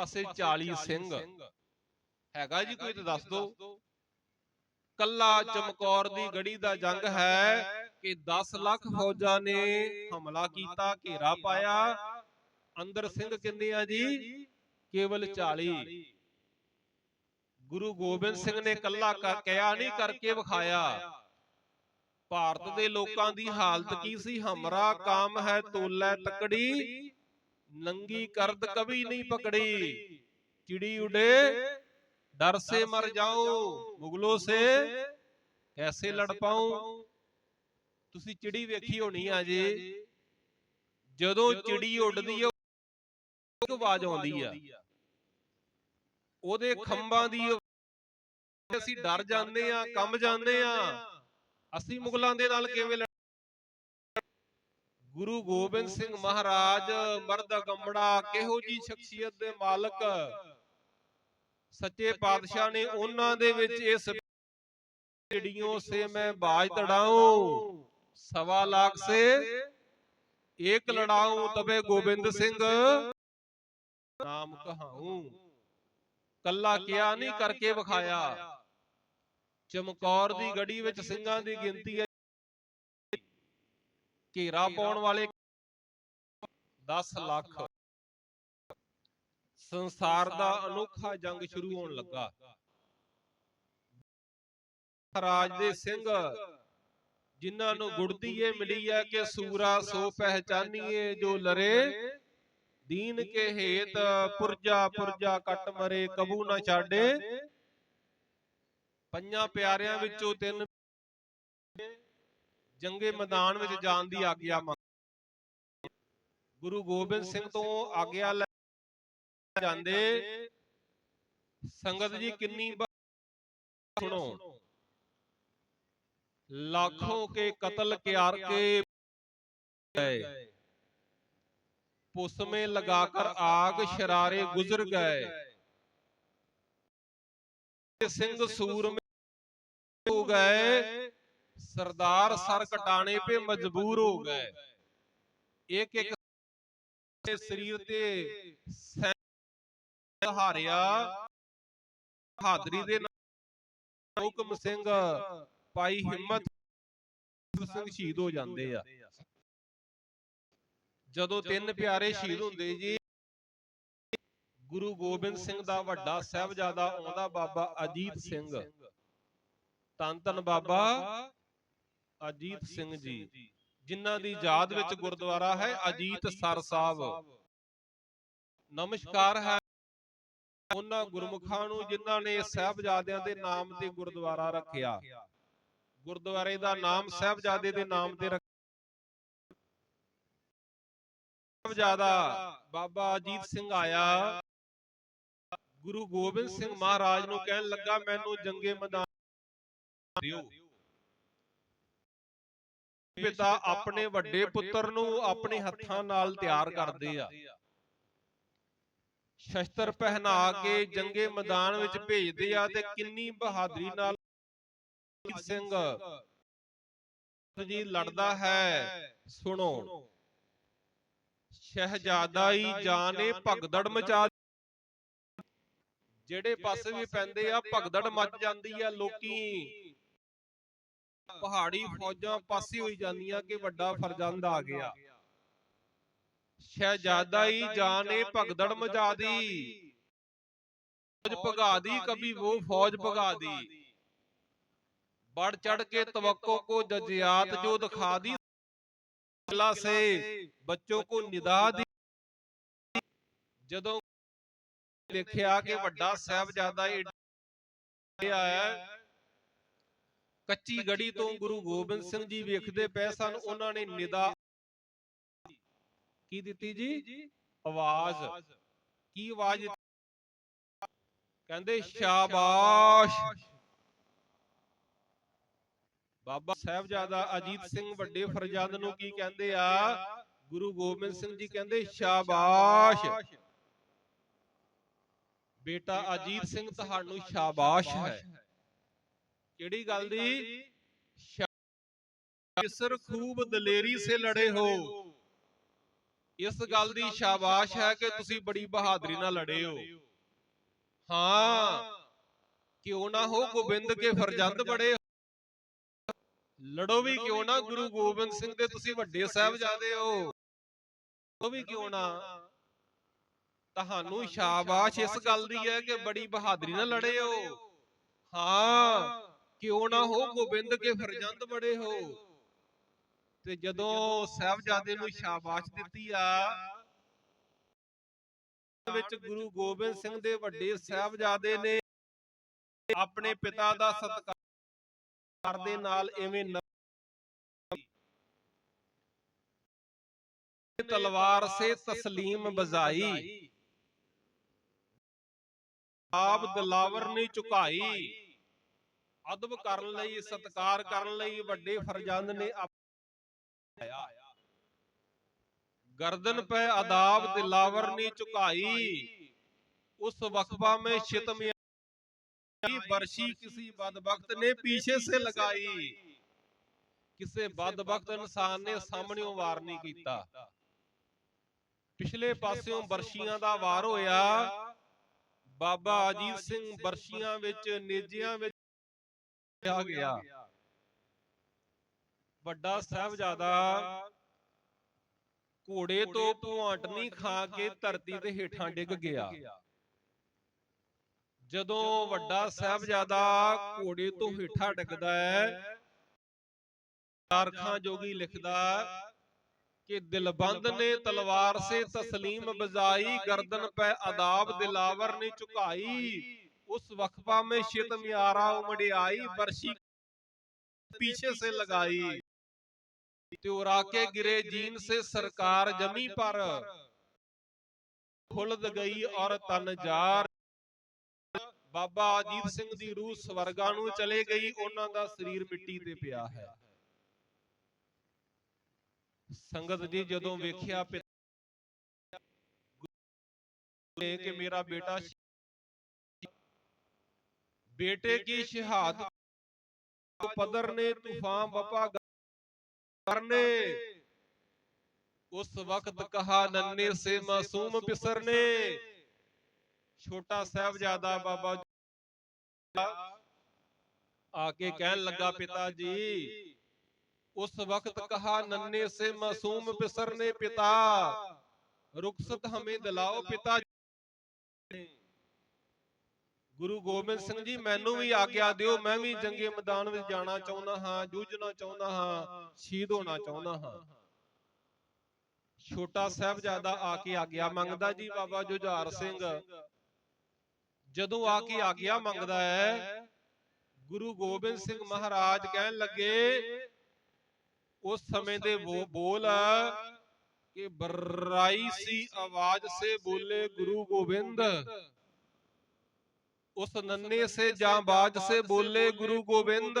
ਪਾਸੇ 40 ਸਿੰਘ। ਹੈਗਾ ਜੀ ਕੋਈ ਤਾਂ ਦੱਸ ਦਿਓ। ਕੱਲਾ ਚਮਕੌਰ ਦੀ ਗੜੀ ਦਾ ਜੰਗ ਹੈ ਕਿ 10 ਲੱਖ ਫੌਜਾਂ ਨੇ ਹਮਲਾ ਕੀਤਾ ਘੇਰਾ ਪਾਇਆ। ਅੰਦਰ ਸਿੰਘ ਕਿੰਨੇ ਆ ਜੀ? ਕੇਵਲ 40 ਗੁਰੂ ਗੋਬਿੰਦ ਸਿੰਘ ਨੇ ਕੱਲਾ ਕਿਹਾ ਨਹੀਂ ਕਰਕੇ ਵਿਖਾਇਆ। ਭਾਰਤ ਦੇ ਲੋਕਾਂ ਦੀ ਹਾਲਤ ਕੀ ਸੀ? ਹਮਰਾ ਕਾਮ ਹੈ ਤੋਲੇ ਤਕੜੀ। ਨੰਗੀ ਕਰਦ ਕਵੀ ਨਹੀਂ ਪਕੜੀ। ਚਿੜੀ ਉਡੇ ਡਰ ਸੇ ਮਰ ਜਾਓ ਮੁਗਲੋ ਸੇ ਕੈਸੇ ਲੜ ਪਾਉ ਤੁਸੀਂ ਚਿੜੀ ਵੇਖੀ ਹੋਣੀ ਆ ਜੀ। ਜਦੋਂ ਚਿੜੀ ਉੱਡਦੀ ਹੈ ਇੱਕ ਆਵਾਜ਼ ਆਉਂਦੀ ਆ। ਉਹਦੇ ਖੰਭਾਂ ਦੀ ਅਸੀਂ ਡਰ ਜਾਂਦੇ ਆ ਕੰਬ ਜਾਂਦੇ ਆ। ਅਸੀਂ ਮੁਗਲਾਂ ਦੇ ਨਾਲ ਕਿਵੇਂ ਗੁਰੂ ਗੋਬਿੰਦ ਸਿੰਘ ਮਹਾਰਾਜ ਮਰਦ ਗੰਬੜਾ ਕਿਹੋ ਜੀ ਸ਼ਖਸੀਅਤ ਦੇ ਮਾਲਕ? ਸੱਚੇ ਪਾਤਸ਼ਾਹ ਨੇ ਉਹਨਾਂ ਦੇ ਵਿੱਚ ਇਸ ਜੜੀਆਂ ਸੇ ਮੈਂ ਬਾਜ ਤੜਾਉ ਸਵਾ ਲੱਖ ਸੇ ਏਕ ਲੜਾਉ ਤਬੇ ਗੋਬਿੰਦ ਸਿੰਘ ਨਾਮ ਕਹਾਉ ਕੱਲਾ ਕਿਆ ਨਹੀਂ ਕਰਕੇ ਵਿਖਾਇਆ। ਚਮਕੌਰ ਦੀ ਗੜੀ ਵਿੱਚ ਸਿੰਘਾਂ ਦੀ ਗਿਣਤੀ ਘੇਰਾ ਪਾਉਣ ਵਾਲੇ 10 ਲੱਖ ਸੰਸਾਰ ਦਾ ਅਨੋਖਾ ਜੰਗ ਸ਼ੁਰੂ ਹੋਣ ਲੱਗਾ। ਰਾਜ ਦੇ ਸਿੰਘ ਜਿਨ੍ਹਾਂ ਨੂੰ ਗੁੜਦੀ ਏ ਮਿਲੀ ਹੈ ਕਿ ਸੂਰਾ ਸੋ ਪਹਿਚਾਨੀਏ ਜੋ ਲਰੇ ਦੀਨ ਕੇ ਹੇਤ ਪੁਰਜਾ ਪੁਰਜਾ ਕੱਟ ਮਰੇ ਕਬੂ ਨਾ ਛਾੜੇ ਪੰਜਾਂ ਪਿਆਰਿਆਂ ਵਿੱਚੋਂ ਤਿੰਨ ਜੰਗੇ ਮੈਦਾਨ ਵਿੱਚ ਜਾਣ ਦੀ ਆਗਿਆ ਮੰਗ ਗੁਰੂ ਗੋਬਿੰਦ ਸਿੰਘ ਤੋਂ ਆਗਿਆ ਲੈ ਜਾਂਦੇ ਸੰਗਤ ਜੀ ਕਿੰਨੀ ਸੁਣੋ लाखों के कत्ल क्यार के गए पुस में लगाकर आग शरारे गुजर गए सिंह सूर में हो गए सरदार सर कटाने पे मजबूर हो गए एक एक शरीर ते ਹਾਰਿਆ ਬਹਾਦਰੀ ਦੇ ਨਾਲ ਹੁਕਮ ਸਿੰਘ ਭਾਈ ਹਿੰਮਤ ਸਿੰਘ ਸ਼ਹੀਦ ਹੋ ਜਾਂਦੇ ਆ ਜਦੋਂ ਤਿੰਨ ਪਿਆਰੇ ਸ਼ਹੀਦ ਹੁੰਦੇ ਜੀ ਗੁਰੂ ਗੋਬਿੰਦ ਸਿੰਘ ਦਾ ਵੱਡਾ ਸਾਹਿਬਜ਼ਾਦਾ ਆਉਂਦਾ ਬਾਬਾ ਅਜੀਤ ਸਿੰਘ ਤਨ ਤਨ ਬਾਬਾ ਅਜੀਤ ਸਿੰਘ ਜੀ ਜਿਨ੍ਹਾਂ ਦੀ ਯਾਦ ਵਿੱਚ ਗੁਰਦੁਆਰਾ ਹੈ ਅਜੀਤ ਸਰ ਸਾਹਿਬ। ਨਮਸਕਾਰ ਹੈ। ਉਹਨਾਂ ਗੁਰਮੁਖਾਂ ਨੂੰ ਜਿਨ੍ਹਾਂ ਨੇ ਸਾਹਿਬਜ਼ਾਦਿਆਂ ਦੇ ਨਾਮ ਤੇ ਗੁਰਦੁਆਰਾ ਰੱਖਿਆ। ਗੁਰਦੁਆਰੇ ਦਾ ਨਾਮ ਸਾਹਿਬਜ਼ਾਦੇ ਦੇ ਨਾਮ ਤੇ ਸਾਹਿਬਜ਼ਾਦਾ ਬਾਬਾ ਅਜੀਤ ਸਿੰਘ ਆਇਆ। ਗੁਰੂ ਗੋਬਿੰਦ ਸਿੰਘ ਮਹਾਰਾਜ ਨੂੰ ਕਹਿਣ ਲੱਗਾ ਮੈਨੂੰ ਜੰਗੇ ਮੈਦਾਨ ਦਿਓ। ਪਿਤਾ ਆਪਣੇ ਵੱਡੇ ਪੁੱਤਰ ਨੂੰ ਆਪਣੇ ਹੱਥਾਂ ਨਾਲ ਤਿਆਰ ਕਰਦੇ ਆ। ਸ਼ਸਤਰ ਪਹਿਨਾ ਕੇ ਜੰਗੇ ਮੈਦਾਨ ਵਿੱਚ ਭੇਜਦੇ ਆ ਤੇ ਕਿੰਨੀ ਬਹਾਦਰੀ ਨਾਲ ਸਿੰਘ ਜੀ ਲੜਦਾ ਹੈ। ਸੁਣੋ। ਸ਼ਹਿਜ਼ਾਦਾ ਹੀ ਜਾਨੇ ਭਗਦੜ ਮਚਾ ਜਿਹੜੇ ਪਾਸੇ ਵੀ ਪੈਂਦੇ ਆ ਭਗਦੜ ਮਚ ਜਾਂਦੀ ਆ ਲੋਕੀ। ਪਹਾੜੀ ਫੌਜਾਂ ਪਾਸੇ ਹੋਈ ਜਾਂਦੀਆਂ ਕਿ ਵੱਡਾ ਫਰਜ਼ੰਦ ਆ ਗਿਆ। ਸ਼ਹਿਜ਼ਾਦਾ ਹੀ ਜਾਨੇ ਭਗਦੜ ਮਚਾ ਦੀ ਫੌਜ ਭਗਾ ਦੀ ਕਭੀ ਉਹ ਫੌਜ ਭਗਾ ਦੀ। ਬੜ ਚੜ ਕੇ ਤਵੱਕੋ ਕੋ ਜਜ਼ਿਆਤ ਜੋ ਦਿਖਾ ਦੀ। ਅੱਲਾ ਸੇ ਬੱਚੋ ਕੋ ਨਿਦਾ ਦੀ। ਜਦੋਂ ਵੇਖਿਆ ਕਿ ਵੱਡਾ ਸਹਿਬਜ਼ਾਦਾ ਇਹ ਆਇਆ ਕੱਚੀ ਗੜੀ ਤੋਂ ਗੁਰੂ ਗੋਬਿੰਦ ਸਿੰਘ ਜੀ ਵੇਖਦੇ ਪਏ ਸਨ ਉਹਨਾਂ ਨੇ ਨਿਦਾ ਕੀ ਦਿੱਤੀ ਜੀ? ਆਵਾਜ਼। ਕੀ ਆਵਾਜ਼ ਕਹਿੰਦੇ ਸ਼ਾਬਾਸ਼। ਬਾਬਾ ਸਾਹਿਬਜ਼ਾਦਾ ਅਜੀਤ ਸਿੰਘ ਵੱਡੇ ਫਰਜ਼ੰਦ ਨੂੰ ਕੀ ਕਹਿੰਦੇ ਆ? ਗੁਰੂ ਗੋਬਿੰਦ ਸਿੰਘ ਜੀ ਕਹਿੰਦੇ ਸ਼ਾਬਾਸ਼। ਬੇਟਾ ਅਜੀਤ ਸਿੰਘ ਤੁਹਾਨੂੰ ਸ਼ਾਬਾਸ਼ ਹੈ। ਕਿਹੜੀ ਗੱਲ ਦੀ? ਕਿਸਰ ਖੂਬ ਦਲੇਰੀ ਸੇ ਲੜੇ ਹੋ। ਇਸ ਗੱਲ ਦੀ ਸ਼ਾਬਾਸ਼ ਹੈ ਕਿ ਤੁਸੀਂ ਬੜੀ ਬਹਾਦਰੀ ਨਾਲ ਲੜੇ ਹੋ। ਹਾਂ। ਕਿਉਂ ਨਾ ਹੋ ਗੋਬਿੰਦ ਕੇ ਫਰਜ਼ੰਦ ਬੜੇ ਲੜੋ ਵੀ ਕਿਉਂ ਨਾ ਗੁਰੂ ਗੋਬਿੰਦ ਸਿੰਘ ਦੇ ਤੁਸੀਂ ਵੱਡੇ ਸਾਹਿਬਜ਼ਾਦੇ ਹੋ। ਉਹ ਵੀ ਕਿਉਂ ਨਾ। ਤੁਹਾਨੂੰ ਸ਼ਾਬਾਸ਼ ਇਸ ਗੱਲ ਦੀ ਹੈ ਕਿ ਬੜੀ ਬਹਾਦਰੀ ਨਾਲ ਲੜੇ ਹੋ। ਹਾਂ। ਕਿਉਂ ਨਾ ਹੋ? ਗੋਬਿੰਦ ਕੇ ਫਰਜ਼ੰਦ ਬੜੇ ਹੋ। ਤੇ ਜਦੋਂ ਸਾਹਿਬਜ਼ਾਦੇ ਨੂੰ ਸ਼ਾਬਾਸ਼ ਦਿੱਤੀ ਆ ਵਿੱਚ ਗੁਰੂ ਗੋਬਿੰਦ ਸਿੰਘ ਦੇ ਵੱਡੇ ਸਾਹਿਬਜ਼ਾਦੇ ਨੇ ਆਪਣੇ ਪਿਤਾ ਦਾ ਸਤਿਕਾਰ ਦੇ ਨਾਲ ਐਵੇਂ ਤਲਵਾਰ ਸੇ ਤਸਲੀਮ ਬਜ਼ਾਈ। ਆਪ ਦਿਲਾਵਰ ਨੇ ਝੁਕਾਈ ਅਦਬ ਕਰਨ ਲਈ ਸਤਕਾਰ ਕਰਨ ਲਈ ਵੱਡੇ ਫਰਜ਼ੰਦ ਨੇ ਗਰਦਨ ਪੈ ਆਦਾਬ ਦਿਲਾਵਰ ਨੇ ਝੁਕਾਈ। ਉਸ ਵਕਫਾ ਮੈਂ ਸ਼ਿਤਮ ਬਰਸ਼ੀ ਕਿਸੇ ਬਦਬਖਤ ਨੇ ਪੀਛੇ ਸੇ ਲਗਾਈ। ਕਿਸੇ ਬਦਬਖਤ ਇਨਸਾਨ ਨੇ ਸਾਹਮਣੇ ਵਾਰ ਨਹੀਂ ਕੀਤਾ। ਪਿਛਲੇ ਪਾਸਿਓਂ ਬਰਸ਼ੀਆਂ ਦਾ ਵਾਰ ਹੋਇਆ। ਬਾਬਾ ਅਜੀਤ ਸਿੰਘ ਬਰਸ਼ੀਆਂ ਵਿੱਚ ਨੇਜਿਆਂ ਵਿੱਚ ਆ ਗਿਆ। ਵੱਡਾ ਸਾਹਿਬਜ਼ਾਦਾ ਘੋੜੇ ਤੋਂ ਭਵਾਂਟਨੀ ਖਾ ਕੇ ਧਰਤੀ ਦੇ ਹੇਠਾਂ ਡਿੱਗ ਗਿਆ। ਜਦੋਂ ਵੱਡਾ ਸਾਹਿਬਜ਼ਾਦਾ ਘੋੜੇ ਤੋਂ ਹੇਠਾਂ ਡਿੱਗਦਾ ਹੈ ਤਾਰਖਾਂ ਜੋਗੀ ਲਿਖਦਾ ਕਿ ਦਿਲਬੰਦ ਨੇ ਤਲਵਾਰ ਸੇ ਤਸਲੀਮ ਬਜ਼ਾਈ ਗਰਦਨ ਪੈ ਅਦਾਬ ਦਿਲਾਵਰ ਨੇ ਝੁਕਾਈ ਉਸ ਵਕਫਾ में शितम यारा उमड़ियाई बरसी पीछे से लगाई त्योरा के गिरे जीन से सरकार जमी पर ਖੁਲਦ ਗਈ ਔਰ ਤਨ ਜਾਰ ਬਾਬਾ ਅਜੀਤ ਸਿੰਘ ਦੀ ਰੂਹ ਸਵਰਗਾਂ ਨੂੰ ਚਲੇ ਗਈ ਉਹਨਾਂ ਦਾ ਸਰੀਰ ਮਿੱਟੀ ਤੇ ਪਿਆ ਹੈ ਸੰਗਤ ਜੀ ਜਦੋਂ ਵੇਖਿਆ ਪਿਤਾ ਕਿ ਮੇਰਾ ਬੇਟਾ बेटे की शहादत पदर ने तूफान बपा करने उस वक्त कहा नन्हे से मासूम पिसर ने छोटा साहबजादा बाबा आके कहन लगा पिताजी उस वक्त कहा नन्हे से मासूम पिसर ने पिता रुखसत हमें दिलाओ पिता ਗੁਰੂ ਗੋਬਿੰਦ ਸਿੰਘ ਜੀ, ਮੈਨੂੰ ਵੀ ਆਗਿਆ ਦਿਓ, ਮੈਂ ਵੀ ਜੰਗੇ ਮੈਦਾਨ ਵਿੱਚ ਜਾਣਾ ਚਾਹੁੰਦਾ ਹਾਂ, ਜੂਝਣਾ ਚਾਹੁੰਦਾ ਹਾਂ, ਸ਼ਹੀਦ ਹੋਣਾ ਚਾਹੁੰਦਾ ਹਾਂ। ਛੋਟਾ ਸਾਹਿਬਜ਼ਾਦਾ ਆ ਕੇ ਆਗਿਆ ਮੰਗਦਾ ਜੀ, ਬਾਬਾ ਜੁਝਾਰ ਸਿੰਘ। ਜਦੋਂ ਆ ਕੇ ਆਗਿਆ ਮੰਗਦਾ ਹੈ, ਗੁਰੂ ਗੋਬਿੰਦ ਸਿੰਘ ਮਹਾਰਾਜ ਕਹਿਣ ਲੱਗੇ, ਉਸ ਸਮੇਂ ਦੇ ਬੋਲ ਕਿ ਬਰਾਈ ਸੀ ਆਵਾਜ਼ ਸੇ ਬੋਲੇ ਗੁਰੂ ਗੋਬਿੰਦ। उस नन्हे से जाबाज से बोले गुरु गोविंद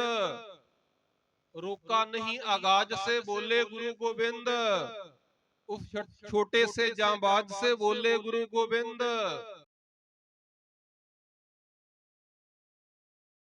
रोका नहीं आगाज से बोले गुरु गोविंद उस छोटे से जाबाज से बोले गुरु गोविंद